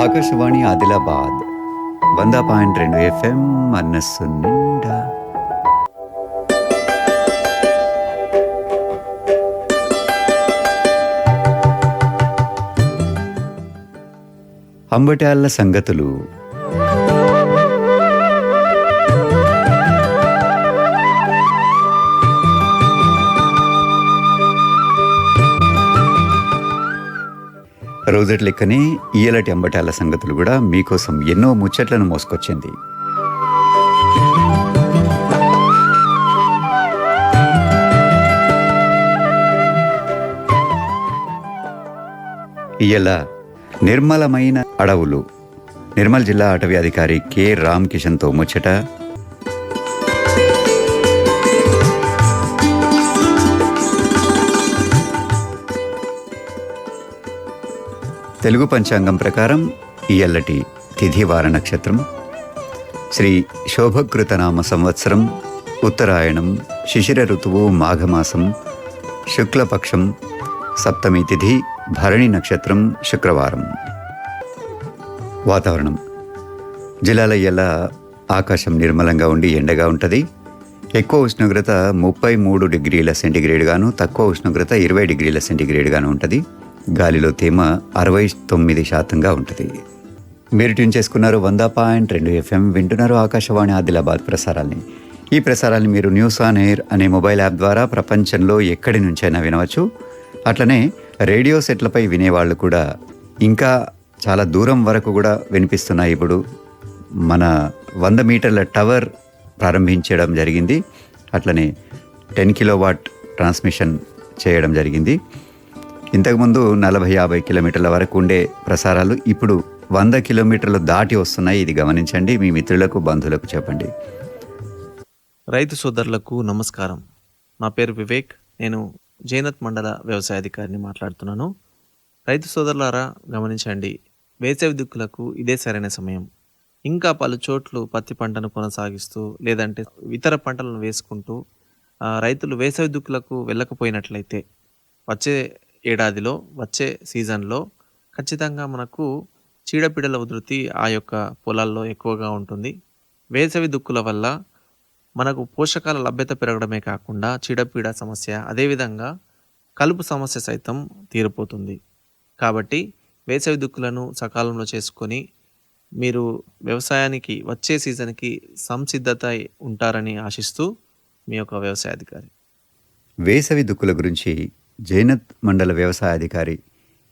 ఆకాశవాణి ఆదిలాబాద్ వంద పాయింట్ రెండు ఎఫ్ఎం మనస్సు నిండా. అంబటాళ్ళ సంగతులు రోజటి లెక్కనే ఈయలటి అంబటాల సంగతులు కూడా మీకోసం ఎన్నో ముచ్చట్లను మోసుకొచ్చింది. ఇయ్యల నిర్మలమైన అడవులు. నిర్మల్ జిల్లా అటవీ అధికారి కె. రామ్ కిషన్తో ముచ్చట తెలుగు పంచాంగం ప్రకారం ఇయల్లటి తిథివార నక్షత్రం. శ్రీ శోభకృతనామ సంవత్సరం ఉత్తరాయణం శిశిర ఋతువు మాఘమాసం శుక్లపక్షం సప్తమి తిథి భరణి నక్షత్రం శుక్రవారం. వాతావరణం. జిల్లాల ఎలా ఆకాశం నిర్మలంగా ఉండి ఎండగా ఉంటుంది. ఎక్కువ ఉష్ణోగ్రత ముప్పై మూడు డిగ్రీల సెంటిగ్రేడ్ గాను తక్కువ ఉష్ణోగ్రత ఇరవై డిగ్రీల సెంటిగ్రేడ్ గాను ఉంటుంది. గాలిలో తేమ అరవై తొమ్మిది శాతంగా ఉంటుంది. మీరు ట్యూన్ చేసుకున్నారు వంద పాయింట్ రెండు ఎఫ్ఎం వింటున్నారు ఆకాశవాణి ఆదిలాబాద్ ప్రసారాల్ని. ఈ ప్రసారాన్ని మీరు న్యూస్ ఆన్ ఎయిర్ అనే మొబైల్ యాప్ ద్వారా ప్రపంచంలో ఎక్కడి నుంచైనా వినవచ్చు. అట్లనే రేడియో సెట్లపై వినేవాళ్ళు కూడా ఇంకా చాలా దూరం వరకు కూడా వినిపిస్తున్నాయి. ఇప్పుడు మన వంద మీటర్ల టవర్ ప్రారంభించడం జరిగింది. అట్లనే టెన్ కిలోవాట్ ట్రాన్స్మిషన్ చేయడం జరిగింది. ఇంతకుముందు నలభై యాభై కిలోమీటర్ల వరకు ఉండే ప్రసారాలు ఇప్పుడు వంద కిలోమీటర్లు దాటి వస్తున్నాయి. ఇది గమనించండి. మీ మిత్రులకు బంధువులకు చెప్పండి. రైతు సోదరులకు నమస్కారం. నా పేరు వివేక్. నేను జైనత్ మండల వ్యవసాయ అధికారిని మాట్లాడుతున్నాను. రైతు సోదరులారా గమనించండి. వేసవి దిక్కులకు ఇదే సరైన సమయం. ఇంకా పలు చోట్లు పత్తి పంటను కొనసాగిస్తూ లేదంటే ఇతర పంటలను వేసుకుంటూ రైతులు వేసవి దుక్కులకు వెళ్ళకపోయినట్లయితే వచ్చే ఏడాదిలో వచ్చే సీజన్లో ఖచ్చితంగా మనకు చీడపీడల ఉధృతి ఆ యొక్క పొలాల్లో ఎక్కువగా ఉంటుంది. వేసవి దుక్కుల వల్ల మనకు పోషకాల లభ్యత పెరగడమే కాకుండా చీడపీడ సమస్య అదేవిధంగా కలుపు సమస్య సైతం తీరిపోతుంది. కాబట్టి వేసవి దుక్కులను సకాలంలో చేసుకొని మీరు వ్యవసాయానికి వచ్చే సీజన్కి సంసిద్ధత ఉంటారని ఆశిస్తూ మీ యొక్క వ్యవసాయ అధికారి. వేసవి దుక్కుల గురించి జైనత్ మండల వ్యవసాయ అధికారి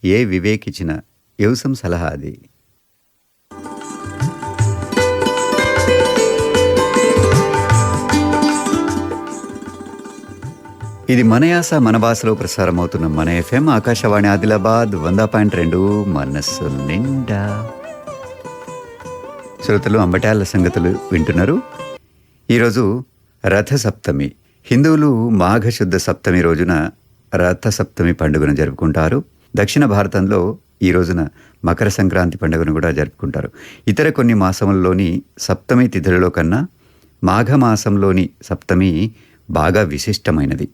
ఏ వివేక్ ఇచ్చిన వ్యవసం సలహా అది. ఇది మన యాస మన భాషలో ప్రసారం అవుతున్న మన ఎఫ్ఎం ఆకాశవాణి ఆదిలాబాద్ వంద పాయింట్ రెండు మనస్సు నిండా. శ్రోతలు అంబటాల సంగతులు వింటున్నారు. ఈరోజు రథ సప్తమి హిందువులు మాఘశుద్ధ సప్తమి రోజున రథసప్తమి పండుగను జరుపుకుంటారు. దక్షిణ భారతంలో ఈ రోజున మకర సంక్రాంతి పండుగను కూడా జరుపుకుంటారు. ఇతర కొన్ని మాసముల్లోని సప్తమి తిథులలో కన్నా మాఘమాసంలోని సప్తమి బాగా విశిష్టమైనది.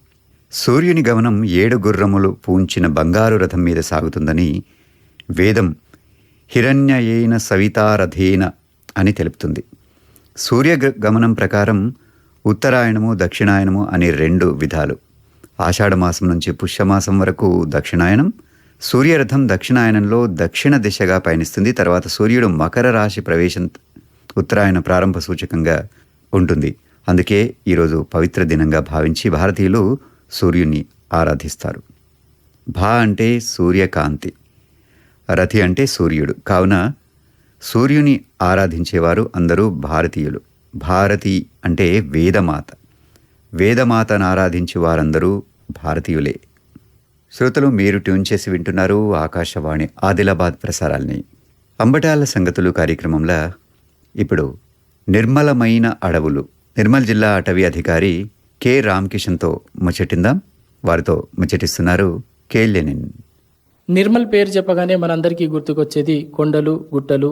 సూర్యుని గమనం ఏడు గుర్రములు పూంచిన బంగారు రథం మీద సాగుతుందని వేదం హిరణ్యయేన సవితారథేన అని తెలుపుతుంది. సూర్య గ- గమనం ప్రకారం ఉత్తరాయణము దక్షిణాయనము అనే రెండు విధాలు. ఆషాఢమాసం నుంచి పుష్యమాసం వరకు దక్షిణాయనం. సూర్యరథం దక్షిణాయనంలో దక్షిణ దిశగా పయనిస్తుంది. తర్వాత సూర్యుడు మకర రాశి ప్రవేశం ఉత్తరాయణ ప్రారంభ సూచకంగా ఉంటుంది. అందుకే ఈరోజు పవిత్ర దినంగా భావించి భారతీయులు సూర్యుని ఆరాధిస్తారు. భా అంటే సూర్యకాంతి రథి అంటే సూర్యుడు. కావున సూర్యుని ఆరాధించేవారు అందరూ భారతీయులు. భారతి అంటే వేదమాత. వేదమాతను ఆరాధించే వారందరూ భారతీయులే. శ్రోతలు మీరు ట్యూన్ చేసి వింటున్నారు ఆకాశవాణి ఆదిలాబాద్ ప్రసారాల్ని. అంబటాల సంగతులు కార్యక్రమంలో ఇప్పుడు నిర్మలమైన అడవులు. నిర్మల్ జిల్లా అటవీ అధికారి కె. రామకిషన్తో ముచ్చటిందాం. వారితో ముచ్చటిస్తున్నారు కె. లెనిన్. నిర్మల్ పేరు చెప్పగానే మనందరికీ గుర్తుకొచ్చేది కొండలు గుట్టలు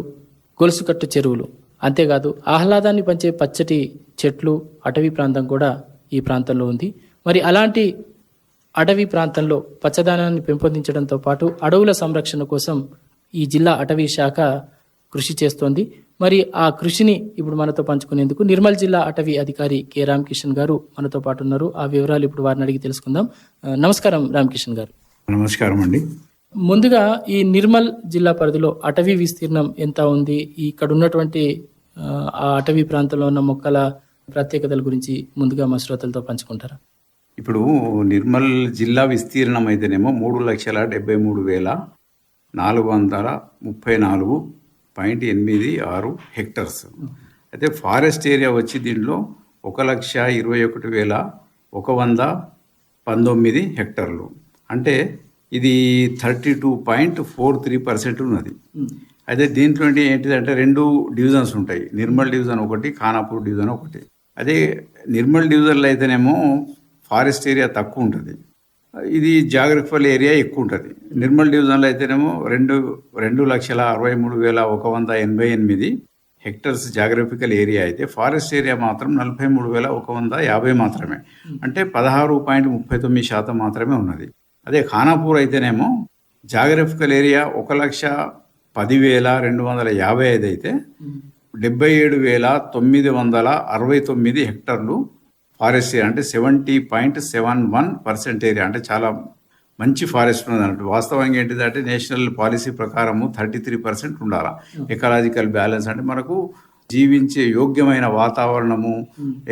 గొలుసుకట్టు చెరువులు. అంతేకాదు ఆహ్లాదాన్ని పంచే పచ్చటి చెట్లు అటవీ ప్రాంతం కూడా ఈ ప్రాంతంలో ఉంది. మరి అలాంటి అటవీ ప్రాంతంలో పచ్చదనాన్ని పెంపొందించడంతో పాటు అడవుల సంరక్షణ కోసం ఈ జిల్లా అటవీ శాఖ కృషి చేస్తోంది. మరి ఆ కృషిని ఇప్పుడు మనతో పంచుకునేందుకు నిర్మల్ జిల్లా అటవీ అధికారి కె. రామకిషన్ గారు మనతో పాటు ఉన్నారు. ఆ వివరాలు ఇప్పుడు వారిని అడిగి తెలుసుకుందాం. నమస్కారం రామకిషన్ గారు. నమస్కారం అండి. ముందుగా ఈ నిర్మల్ జిల్లా పరిధిలో అటవీ విస్తీర్ణం ఎంత ఉంది? ఇక్కడ ఉన్నటువంటి ఆ, ఆ అటవీ ప్రాంతంలో ఉన్న మొక్కల ప్రత్యేకతల గురించి ముందుగా మా శ్రోతలతో పంచుకుంటారా? ఇప్పుడు నిర్మల్ జిల్లా విస్తీర్ణం అయితేనేమో మూడు లక్షల డెబ్బై మూడు వేల నాలుగు వందల ముప్పై నాలుగు పాయింట్ ఎనిమిది ఆరు హెక్టర్స్. అయితే ఫారెస్ట్ ఏరియా వచ్చి దీంట్లో ఒక లక్ష ఇరవై ఒకటి వేల ఒక వంద పంతొమ్మిది హెక్టర్లు. అంటే ఇది thirty two point four three percent ఉన్నది. అయితే దీంట్లో ఏంటిదంటే రెండు డివిజన్స్ ఉంటాయి. నిర్మల్ డివిజన్ ఒకటి ఖానాపూర్ డివిజన్ ఒకటి. అదే నిర్మల్ డివిజన్లో అయితేనేమో ఫారెస్ట్ ఏరియా తక్కువ ఉంటుంది. ఇది జాగ్రఫికల్ ఏరియా ఎక్కువ ఉంటుంది. నిర్మల్ డివిజన్లో అయితేనేమో రెండు రెండు లక్షల అరవై మూడు వేల ఒక వంద ఎనభై ఎనిమిది హెక్టర్స్ జాగ్రఫికల్ ఏరియా అయితే ఫారెస్ట్ ఏరియా మాత్రం నలభై మూడు వేల ఒక వంద యాభై మాత్రమే. అంటే పదహారు పాయింట్ ముప్పై తొమ్మిది శాతం మాత్రమే ఉన్నది. అదే ఖానాపూర్ అయితేనేమో జాగ్రఫికల్ ఏరియా ఒక లక్ష పదివేల రెండు వందల యాభై ఐదు అయితే డెబ్బై ఏడు వేల తొమ్మిది వందల అరవై తొమ్మిది హెక్టర్లు ఫారెస్ట్ ఏరియా అంటే seventy point seven one percent area అంటే చాలా మంచి ఫారెస్ట్ ఉన్నది అన్నట్టు. వాస్తవంగా ఏంటిదంటే నేషనల్ పాలసీ ప్రకారము థర్టీ త్రీ పర్సెంట్ ఉండాలి. ఎకాలజికల్ బ్యాలెన్స్ అంటే మనకు జీవించే యోగ్యమైన వాతావరణము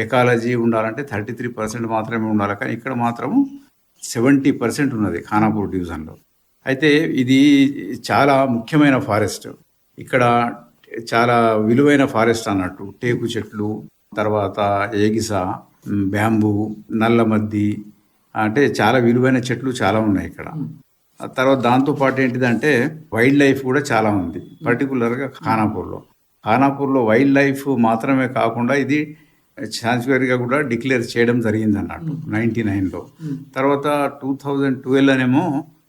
ఎకాలజీ ఉండాలంటే థర్టీ త్రీ పర్సెంట్ మాత్రమే ఉండాలి. కానీ ఇక్కడ మాత్రము సెవెంటీ పర్సెంట్ ఉన్నది ఖానాపూర్ డివిజన్లో. అయితే ఇది చాలా ముఖ్యమైన ఫారెస్ట్. ఇక్కడ చాలా విలువైన ఫారెస్ట్ అన్నట్టు. టేకు చెట్లు తర్వాత ఏగిస బ్యాంబూ నల్లమద్ది అంటే చాలా విలువైన చెట్లు చాలా ఉన్నాయి ఇక్కడ. తర్వాత దాంతో పాటు ఏంటిదంటే వైల్డ్ లైఫ్ కూడా చాలా ఉంది పర్టికులర్గా ఖానాపూర్లో. ఖానాపూర్లో వైల్డ్ లైఫ్ మాత్రమే కాకుండా ఇది సాంచురీగా కూడా డిక్లేర్ చేయడం జరిగింది అన్నట్టు నైన్టీ నైన్లో తర్వాత టూ థౌజండ్ ట్వెల్వ్లోనేమో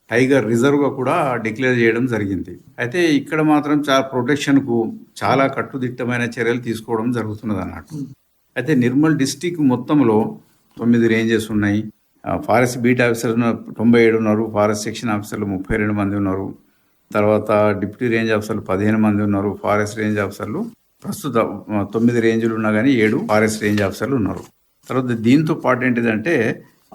టైగర్ రిజర్వ్గా కూడా డిక్లేర్ చేయడం జరిగింది. అయితే ఇక్కడ మాత్రం చాలా ప్రొటెక్షన్కు చాలా కట్టుదిట్టమైన చర్యలు తీసుకోవడం జరుగుతున్నది అన్నట్టు అయితే నిర్మల్ డిస్టిక్ మొత్తంలో తొమ్మిది రేంజెస్ ఉన్నాయి. ఫారెస్ట్ బీట్ ఆఫీసర్ తొంభై ఏడు ఉన్నారు. ఫారెస్ట్ సెక్షన్ ఆఫీసర్లు ముప్పై రెండు మంది ఉన్నారు. తర్వాత డిప్యూటీ రేంజ్ ఆఫీసర్లు పదిహేను మంది ఉన్నారు. ఫారెస్ట్ రేంజ్ ఆఫీసర్లు ప్రస్తుత తొమ్మిది రేంజ్లు ఉన్నా కానీ ఏడు ఫారెస్ట్ రేంజ్ ఆఫీసర్లు ఉన్నారు. తర్వాత దీంతో పాటు ఏంటిదంటే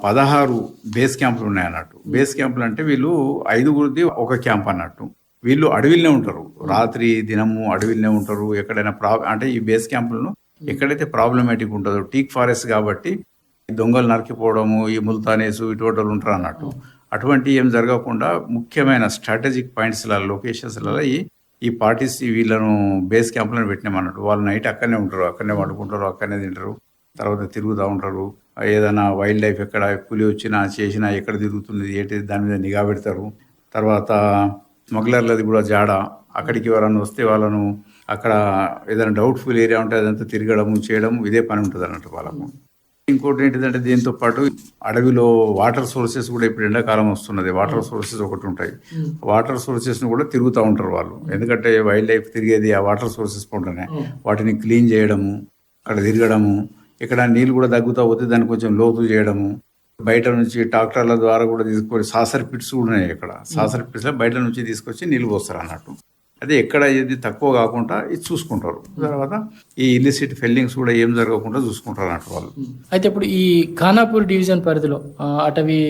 పదహారు బేస్ క్యాంపులు ఉన్నాయి అన్నట్టు. బేస్ క్యాంపులు అంటే వీళ్ళు ఐదుగురిది ఒక క్యాంప్ అన్నట్టు. వీళ్ళు అడవిలోనే ఉంటారు. రాత్రి దినము అడవిలోనే ఉంటారు. ఎక్కడైనా ప్రా అంటే ఈ బేస్ క్యాంపులను ఎక్కడైతే ప్రాబ్లమేటిక్ ఉంటుందో టీక్ ఫారెస్ట్ కాబట్టి ఈ దొంగలు నరికిపోవడము ఈ ముల్తానేసు ఇటువంటి వాళ్ళు ఉంటారు అన్నట్టు. అటువంటి ఏం జరగకుండా ముఖ్యమైన స్ట్రాటజిక్ పాయింట్స్లలో లొకేషన్స్లలో ఈ ఈ పార్టీస్ వీళ్ళను బేస్ క్యాంపులను పెట్టినామన్నట్టు వాళ్ళు నైట్ అక్కడనే ఉంటారు అక్కడనే వండుకుంటారు అక్కడనే తింటారు. తర్వాత తిరుగుతూ ఉంటారు. ఏదైనా వైల్డ్ లైఫ్ ఎక్కడ పులి వచ్చినా చేసినా ఎక్కడ తిరుగుతుంది ఏంటి దాని మీద నిఘా పెడతారు. తర్వాత స్మగ్లర్లది కూడా జాడ. అక్కడికి ఎవరైనా వస్తే వాళ్ళను అక్కడ ఏదైనా డౌట్ఫుల్ ఏరియా ఉంటే అదంతా తిరగడము చేయడము ఇదే పని ఉంటుంది అన్నట్టు వాళ్ళకు. ఇంకోటి ఏంటిదంటే దీంతో పాటు అడవిలో వాటర్ సోర్సెస్ కూడా ఇప్పుడు ఎండాకాలం వస్తున్నది. వాటర్ సోర్సెస్ ఒకటి ఉంటాయి. వాటర్ సోర్సెస్ను కూడా తిరుగుతూ ఉంటారు వాళ్ళు. ఎందుకంటే వైల్డ్ లైఫ్ తిరిగేది ఆ వాటర్ సోర్సెస్ ఉంటేనే వాటిని క్లీన్ చేయడము అక్కడ తిరగడము ఇక్కడ నీళ్ళు కూడా తగ్గుతూ పోతే దాన్ని కొంచెం లోతు చేయడము బయట నుంచి ట్రాక్టర్ల ద్వారా కూడా తీసుకొని సాసర్ పిట్స్ కూడా ఉన్నాయి ఇక్కడ. సాసర్ పిట్స్లో బయట నుంచి తీసుకొచ్చి నీళ్ళు పోస్తారు అన్నట్టు. అదే ఎక్కడ ఏది తక్కువ కాకుండా ఇది చూసుకుంటారు. తర్వాత ఈ ఇల్లిసిట్ ఫెల్లింగ్స్ కూడా ఏం జరగకుండా చూసుకుంటారు అన్నట్టు వాళ్ళు. అయితే ఇప్పుడు ఈ ఖానాపూర్ డివిజన్ పరిధిలో అటవీ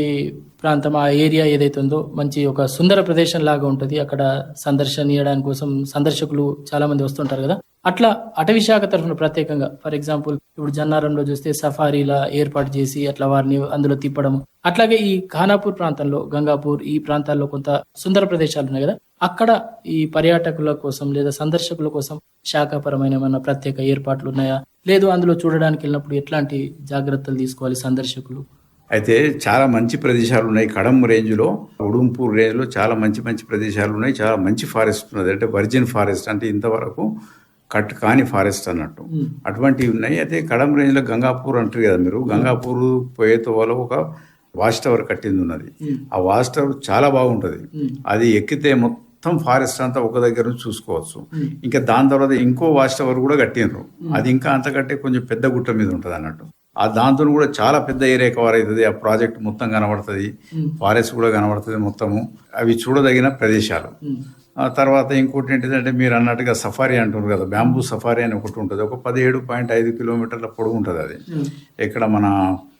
ప్రాంతం ఆ ఏరియా ఏదైతే ఉందో మంచి ఒక సుందర ప్రదేశం లాగా ఉంటుంది. అక్కడ సందర్శనీయడానికి కోసం సందర్శకులు చాలా మంది వస్తుంటారు కదా. అట్లా అటవీ శాఖ తరఫున ప్రత్యేకంగా ఫర్ ఎగ్జాంపుల్ ఇప్పుడు జన్నారంలో చూస్తే సఫారీలా ఏర్పాటు చేసి అట్లా వారిని అందులో తిప్పడం అట్లాగే ఈ ఖానాపూర్ ప్రాంతంలో గంగాపూర్ ఈ ప్రాంతాల్లో కొంత సుందర ప్రదేశాలు ఉన్నాయి కదా. అక్కడ ఈ పర్యాటకుల కోసం లేదా సందర్శకుల కోసం శాఖాపరమైన ఏమైనా ప్రత్యేక ఏర్పాట్లు ఉన్నాయా? లేదు అందులో చూడడానికి వెళ్ళినప్పుడు ఎట్లాంటి జాగ్రత్తలు తీసుకోవాలి సందర్శకులు? అయితే చాలా మంచి ప్రదేశాలు ఉన్నాయి. కడమ్ రేంజ్లో ఉడుంపూర్ రేంజ్లో చాలా మంచి మంచి ప్రదేశాలు ఉన్నాయి. చాలా మంచి ఫారెస్ట్ ఉన్నది. అంటే వర్జిన్ ఫారెస్ట్ అంటే ఇంతవరకు కట్ కాని ఫారెస్ట్ అన్నట్టు. అటువంటివి ఉన్నాయి. అయితే కడమ్ రేంజ్లో గంగాపూర్ అంటారు కదా మీరు. గంగాపూర్ తోవలో ఒక వాచ్ టవర్ కట్టింది ఉన్నది. ఆ వాచ్ టవర్ చాలా బాగుంటుంది. అది ఎక్కితే మొత్తం ఫారెస్ట్ అంతా ఒక దగ్గర నుంచి చూసుకోవచ్చు. ఇంకా దాని తర్వాత ఇంకో వాచ్ టవర్ కూడా కట్టిండ్రు. అది ఇంకా అంతకంటే కొంచెం పెద్ద గుట్ట మీద ఉంటుంది అన్నట్టు. ఆ దాంతో కూడా చాలా పెద్ద ఏరియా కవర్ అవుతుంది. ఆ ప్రాజెక్ట్ మొత్తం కనబడుతుంది. ఫారెస్ట్ కూడా కనబడుతుంది మొత్తము. అవి చూడదగిన ప్రదేశాలు. ఆ తర్వాత ఇంకోటి ఏంటిదంటే మీరు అన్నట్టుగా సఫారీ అంటున్నారు కదా బ్యాంబూ సఫారీ అని ఒకటి ఉంటుంది. ఒక పదిహేడు పాయింట్ ఐదు కిలోమీటర్ల పొడవు ఉంటుంది అది. ఇక్కడ మన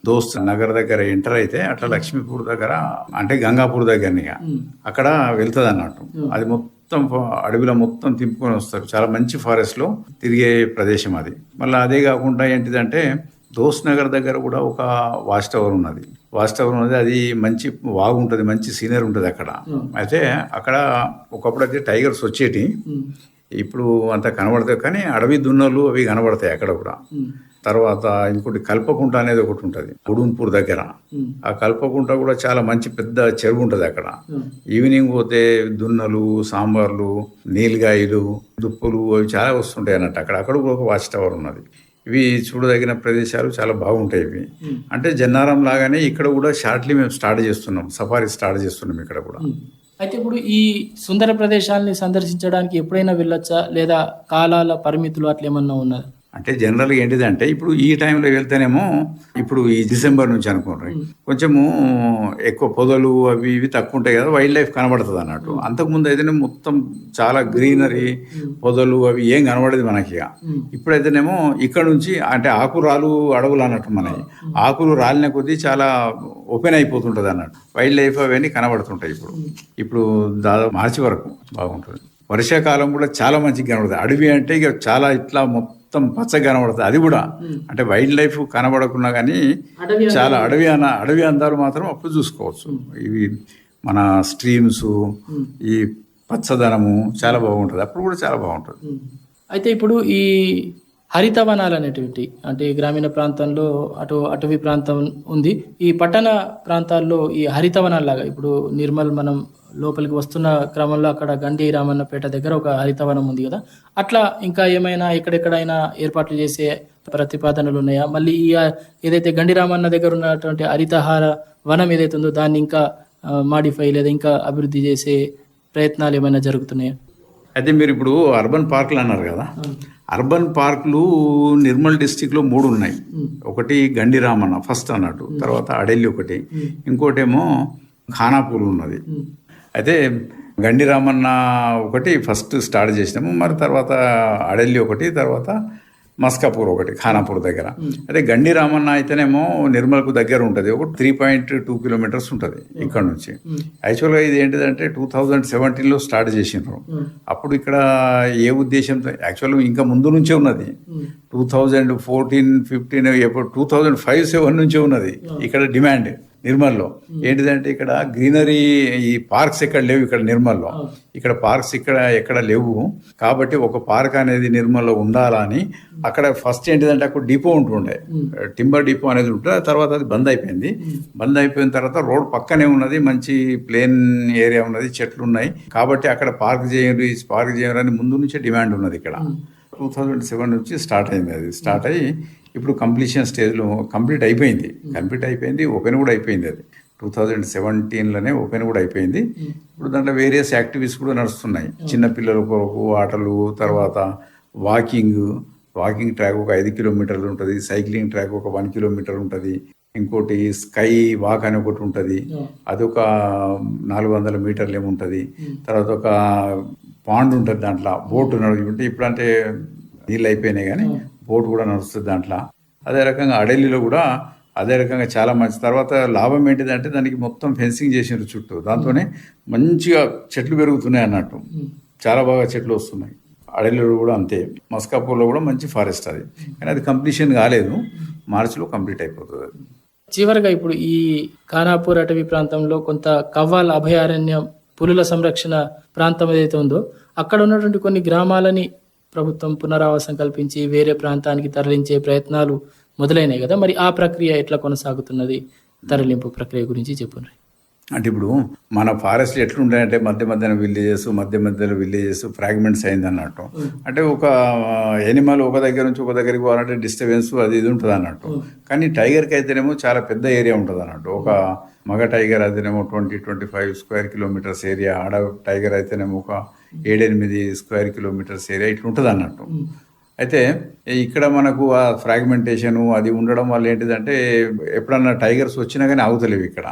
దోస్త్ నగర్ దగ్గర ఎంటర్ అయితే అట్లా లక్ష్మీపూర్ దగ్గర అంటే గంగాపూర్ దగ్గర అక్కడ వెళ్తుంది అన్నట్టు అది మొత్తం అడవిలో మొత్తం తింపుకొని వస్తారు. చాలా మంచి ఫారెస్ట్లో తిరిగే ప్రదేశం అది. మళ్ళీ అదే కాకుండా ఏంటిదంటే దోస్త్ నగర్ దగ్గర కూడా ఒక వాచ్ టవర్ ఉన్నది. వాచ్ టవర్ ఉన్నది అది మంచి వాగు ఉంటుంది మంచి సీనరీ ఉంటుంది అక్కడ. అయితే అక్కడ ఒకప్పుడు అయితే టైగర్స్ వచ్చేటి ఇప్పుడు అంత కనబడతాయి కానీ అడవి దున్నలు అవి కనబడతాయి అక్కడ కూడా. తర్వాత ఇంకోటి కల్పకుంట అనేది ఒకటి ఉంటుంది ఉడుంపూర్ దగ్గర. ఆ కల్పకుంట కూడా చాలా మంచి పెద్ద చెరువు ఉంటుంది అక్కడ. ఈవినింగ్ పోతే దున్నలు సాంబార్లు నీలగాయలు దుప్పులు అవి చాలా వస్తుంటాయి అన్నట్టు. అక్కడ అక్కడ కూడా ఒక వాచ్ టవర్ ఉన్నది. ఇవి చూడదగిన ప్రదేశాలు చాలా బాగుంటాయి ఇవి. అంటే జన్నారం లాగానే ఇక్కడ కూడా షార్ట్లీ మేము స్టార్ట్ చేస్తున్నాం. సఫారీ స్టార్ట్ చేస్తున్నాం ఇక్కడ కూడా. అయితే ఇప్పుడు ఈ సుందర ప్రదేశాలని సందర్శించడానికి ఎప్పుడైనా వెళ్ళొచ్చా? లేదా కాలాల పరిమితులు అట్లా ఏమన్నా ఉన్నదా అంటే జనరల్గా ఏంటిదంటే ఇప్పుడు ఈ టైంలో వెళ్తేనేమో ఇప్పుడు ఈ డిసెంబర్ నుంచి అనుకోండి. కొంచెము ఎక్కువ పొదలు అవి ఇవి తక్కువ ఉంటాయి కదా వైల్డ్ లైఫ్ కనబడుతుంది అన్నట్టు. అంతకుముందు అయితేనే మొత్తం చాలా గ్రీనరీ పొదలు అవి ఏం కనబడేది మనకి ఇప్పుడైతేనేమో ఇక్కడ నుంచి అంటే ఆకురాలు అడవులు అన్నట్టు మనకి ఆకులు రాలిన కొద్దీ చాలా ఓపెన్ అయిపోతుంటుంది అన్నట్టు. వైల్డ్ లైఫ్ అవన్నీ కనబడుతుంటాయి ఇప్పుడు. ఇప్పుడు దాదాపు మార్చి వరకు బాగుంటుంది. వర్షాకాలం కూడా చాలా మంచిగా కనబడుతుంది. అడవి అంటే ఇక చాలా ఇట్లా మొత్తం పచ్చగా కనబడుతుంది అది కూడా. అంటే వైల్డ్ లైఫ్ కనబడకున్నా కానీ చాలా అడవి అన్న అడవి అందాలు మాత్రం అప్పుడు చూసుకోవచ్చు. ఇవి మన స్ట్రీమ్స్ ఈ పచ్చదనము చాలా బాగుంటుంది. అప్పుడు కూడా చాలా బాగుంటుంది. అయితే ఇప్పుడు ఈ హరితవనాలు అనేటువంటి అంటే గ్రామీణ ప్రాంతంలో అటు అటవీ ప్రాంతం ఉంది. ఈ పట్టణ ప్రాంతాల్లో ఈ హరితవనాలు లాగా ఇప్పుడు నిర్మల్ మనం లోపలికి వస్తున్న క్రమంలో అక్కడ గండి రామన్నపేట దగ్గర ఒక హరితవనం ఉంది కదా. అట్లా ఇంకా ఏమైనా ఎక్కడెక్కడైనా ఏర్పాట్లు చేసే ప్రతిపాదనలు ఉన్నాయా? మళ్ళీ ఈ ఏదైతే గండి రామన్న దగ్గర ఉన్నటువంటి హరితహార వనం ఏదైతే ఉందో దాన్ని ఇంకా మాడిఫై లేదా ఇంకా అభివృద్ధి చేసే ప్రయత్నాలు ఏమైనా జరుగుతున్నాయా? అయితే మీరు ఇప్పుడు అర్బన్ పార్కులు అన్నారు కదా. అర్బన్ పార్కులు నిర్మల్ డిస్టిక్లో మూడు ఉన్నాయి. ఒకటి గండిరామన్న ఫస్ట్ అన్నట్టు. తర్వాత అడెల్లి ఒకటి. ఇంకోటేమో ఖానాపూర్ ఉన్నది. అయితే గండిరామన్న ఒకటి ఫస్ట్ స్టార్ట్ చేసినాము. మరి తర్వాత అడెల్లి ఒకటి తర్వాత మస్కాపూర్ ఒకటి ఖానాపూర్ దగ్గర. అదే గండి రామన్న అయితేనేమో నిర్మల్కు దగ్గర ఉంటుంది. ఒక త్రీ పాయింట్ టూ కిలోమీటర్స్ ఉంటుంది ఇక్కడ నుంచి. యాక్చువల్గా ఇది ఏంటిదంటే టూ థౌజండ్ సెవెంటీన్లో స్టార్ట్ చేసినారు అప్పుడు ఇక్కడ ఏ ఉద్దేశంతో యాక్చువల్గా ఇంకా ముందు నుంచే ఉన్నది. టూ థౌజండ్ ఫోర్టీన్ ఫిఫ్టీన్ ఎప్పుడు టూ థౌజండ్ ఫైవ్ సెవెన్ నుంచే ఉన్నది ఇక్కడ డిమాండ్. నిర్మల్లో. ఏంటిదంటే ఇక్కడ గ్రీనరీ ఈ పార్క్స్ ఎక్కడ లేవు ఇక్కడ నిర్మల్లో. ఇక్కడ పార్క్స్ ఇక్కడ ఎక్కడ లేవు. కాబట్టి ఒక పార్క్ అనేది నిర్మల్లో ఉండాలని అక్కడ ఫస్ట్ ఏంటిదంటే అక్కడ డిపో ఉంటుండే. టింబర్ డిపో అనేది ఉంటుండే. ఆ తర్వాత అది బంద్ అయిపోయింది. బంద్ అయిపోయిన తర్వాత రోడ్ పక్కనే ఉన్నది. మంచి ప్లేన్ ఏరియా ఉన్నది. చెట్లు ఉన్నాయి. కాబట్టి అక్కడ పార్క్ చేయండి పార్క్ చేయండి అని ముందు నుంచే డిమాండ్ ఉన్నది ఇక్కడ. టూ థౌజండ్ సెవెన్ నుంచి స్టార్ట్ అయింది అది. స్టార్ట్ అయ్యి ఇప్పుడు కంప్లీషన్ స్టేజ్లో కంప్లీట్ అయిపోయింది. కంప్లీట్ అయిపోయింది ఓపెన్ కూడా అయిపోయింది అది. టూ థౌజండ్ సెవెంటీన్లోనే ఓపెన్ కూడా అయిపోయింది. ఇప్పుడు దాంట్లో వేరియస్ యాక్టివిటీస్ కూడా నడుస్తున్నాయి. చిన్న పిల్లల కొరకు ఆటలు తర్వాత వాకింగ్ వాకింగ్ ట్రాక్ ఒక ఐదు కిలోమీటర్లు ఉంటుంది. సైక్లింగ్ ట్రాక్ ఒక వన్ కిలోమీటర్ ఉంటుంది. ఇంకోటి స్కై వాక్ అని ఒకటి ఉంటుంది. అదొక నాలుగు వందల మీటర్లు ఏముంటుంది తర్వాత ఒక పాండ్ ఉంటుంది దాంట్లో. బోట్ నడుచుకుంటే ఇప్పుడు అంటే నీళ్ళు అయిపోయినాయి కానీ బోట్ కూడా నడుస్తుంది దాంట్లో. అదే రకంగా అడెల్లిలో కూడా అదే రకంగా చాలా మంచి తర్వాత లాభం ఏంటిదంటే దానికి మొత్తం ఫెన్సింగ్ చేసినారు చుట్టూ. దాంతోనే మంచిగా చెట్లు పెరుగుతున్నాయి అన్నట్టు. చాలా బాగా చెట్లు వస్తున్నాయి. అడలిలో కూడా అంతే. మస్కాపూర్లో కూడా మంచి ఫారెస్ట్ అది. కానీ అది కంప్లీషన్ కాలేదు. మార్చిలో కంప్లీట్ అయిపోతుంది అది. చివరగా ఇప్పుడు ఈ ఖానాపూర్ అటవీ ప్రాంతంలో కొంత కవ్వాల్ అభయారణ్యం పులుల సంరక్షణ ప్రాంతం ఏదైతే ఉందో అక్కడ ఉన్నటువంటి కొన్ని గ్రామాలని ప్రభుత్వం పునరావాసం కల్పించి వేరే ప్రాంతానికి తరలించే ప్రయత్నాలు మొదలైనాయి కదా. మరి ఆ ప్రక్రియ ఎట్లా కొనసాగుతున్నది? తరలింపు ప్రక్రియ గురించి చెప్పండి. అంటే ఇప్పుడు మన ఫారెస్ట్ ఎట్లుంటాయంటే మధ్య మధ్యన విలేజెస్ మధ్య మధ్యలో విలేజెస్ ఫ్రాగ్మెంట్స్ అయింది అన్నట్టు అంటే ఒక ఎనిమల్ ఒక దగ్గర నుంచి ఒక దగ్గరికి పోవాలంటే డిస్టర్బెన్స్ అది ఇది ఉంటుంది అన్నట్టు. కానీ టైగర్కి అయితేనేమో చాలా పెద్ద ఏరియా ఉంటుంది అన్నట్టు. ఒక మగ టైగర్ అయితేనేమో twenty twenty five square kilometres area ఆడ టైగర్ అయితేనేమో ఒక ఏడెనిమిది స్క్వేర్ కిలోమీటర్స్ ఏరియా ఇట్లా ఉంటుంది అన్నట్టు అయితే ఇక్కడ మనకు ఆ ఫ్రాగ్మెంటేషన్ అది ఉండడం వల్ల ఏంటిదంటే ఎప్పుడన్నా టైగర్స్ వచ్చినా కానీ ఆగుతలేవు ఇక్కడ.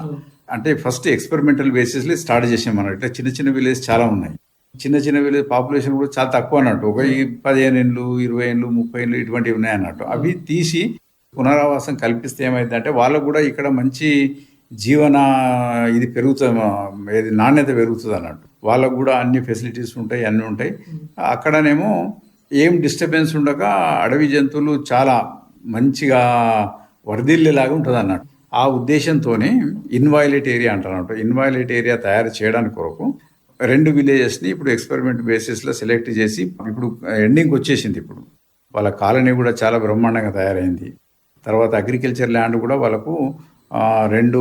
అంటే ఫస్ట్ ఎక్స్పెరిమెంటల్ బేసిస్లో స్టార్ట్ చేసాం మనం. ఇట్లా చిన్న చిన్న విలేజ్ చాలా ఉన్నాయి. చిన్న చిన్న విలేజ్ పాపులేషన్ కూడా చాలా తక్కువ అన్నట్టు. ఒక ఈ పదిహేను ఏళ్ళు ఇరవై ఏళ్ళు ముప్పై ఏళ్ళు ఇటువంటివి ఉన్నాయి అన్నట్టు. అవి తీసి పునరావాసం కల్పిస్తే ఏమైందంటే వాళ్ళకు కూడా ఇక్కడ మంచి జీవన ఇది పెరుగుతుంది ఏది నాణ్యత పెరుగుతుంది అన్నట్టు. వాళ్ళకు కూడా అన్ని ఫెసిలిటీస్ ఉంటాయి అన్నీ ఉంటాయి. అక్కడనేమో ఏం డిస్టర్బెన్స్ ఉండక అడవి జంతువులు చాలా మంచిగా వరదిల్లేలాగా ఉంటుంది అన్నట్టు. ఆ ఉద్దేశంతోనే ఇన్వైలెట్ ఏరియా అంటారు ఇన్వైలెట్ ఏరియా తయారు చేయడానికి కొరకు రెండు విలేజెస్ని ఇప్పుడు ఎక్స్పెరిమెంట్ బేసిస్లో సెలెక్ట్ చేసి ఇప్పుడు ఎండింగ్ వచ్చేసింది ఇప్పుడు. వాళ్ళ కాలనీ కూడా చాలా బ్రహ్మాండంగా తయారైంది. తర్వాత అగ్రికల్చర్ ల్యాండ్ కూడా వాళ్ళకు రెండు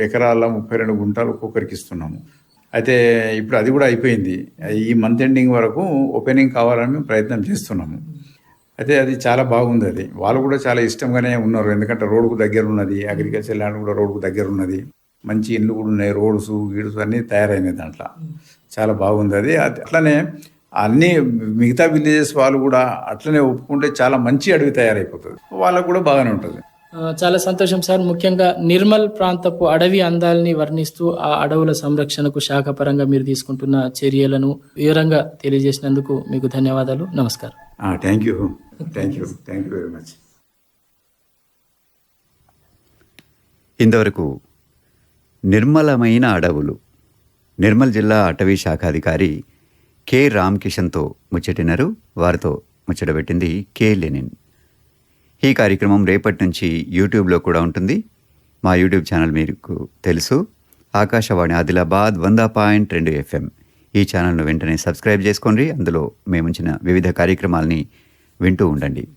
ఎకరాల ముప్పై రెండు గుంటలు ఒక్కొక్కరికి ఇస్తున్నాము. అయితే ఇప్పుడు అది కూడా అయిపోయింది. ఈ మంత్ ఎండింగ్ వరకు ఓపెనింగ్ కావాలని మేము ప్రయత్నం చేస్తున్నాము. అయితే అది చాలా బాగుంది అది. వాళ్ళు కూడా చాలా ఇష్టంగానే ఉన్నారు. ఎందుకంటే రోడ్డుకు దగ్గర ఉన్నది అగ్రికల్చర్ ల్యాండ్ కూడా రోడ్డుకు దగ్గర ఉన్నది. మంచి ఇల్లు కూడా ఉన్నాయి రోడ్స్ గీడ్స్ అన్నీ తయారైనాయి దాంట్లో. చాలా బాగుంది అది. అట్లనే అన్ని మిగతా విలేజెస్ వాళ్ళు కూడా అట్లనే ఒప్పుకుంటే చాలా మంచి అడవి తయారైపోతుంది. వాళ్ళకు కూడా బాగానే ఉంటుంది. చాలా సంతోషం సార్. ముఖ్యంగా నిర్మల్ ప్రాంతపు అడవి అందాలని వర్ణిస్తూ ఆ అడవుల సంరక్షణకు శాఖపరంగా మీరు తీసుకుంటున్న చర్యలను వివరంగా తెలియజేసినందుకు మీకు ధన్యవాదాలు. నమస్కారం. Thank you thank you thank you very much ఇంతవరకు నిర్మలమైన అడవులు నిర్మల్ జిల్లా అటవీ శాఖాధికారి కె రామకిషన్తో ముచ్చటినారు. వారితో ముచ్చటబెట్టింది కె లెనిన్. ఈ కార్యక్రమం రేపటి నుంచి యూట్యూబ్లో కూడా ఉంటుంది. మా యూట్యూబ్ ఛానల్ మీకు తెలుసు. ఆకాశవాణి ఆదిలాబాద్ వంద పాయింట్ రెండు ఎఫ్ఎం. ఈ ఛానల్ను వెంటనే సబ్స్క్రైబ్ చేసుకోండి. అందులో మేముంచిన వివిధ కార్యక్రమాల్ని వింటూ ఉండండి.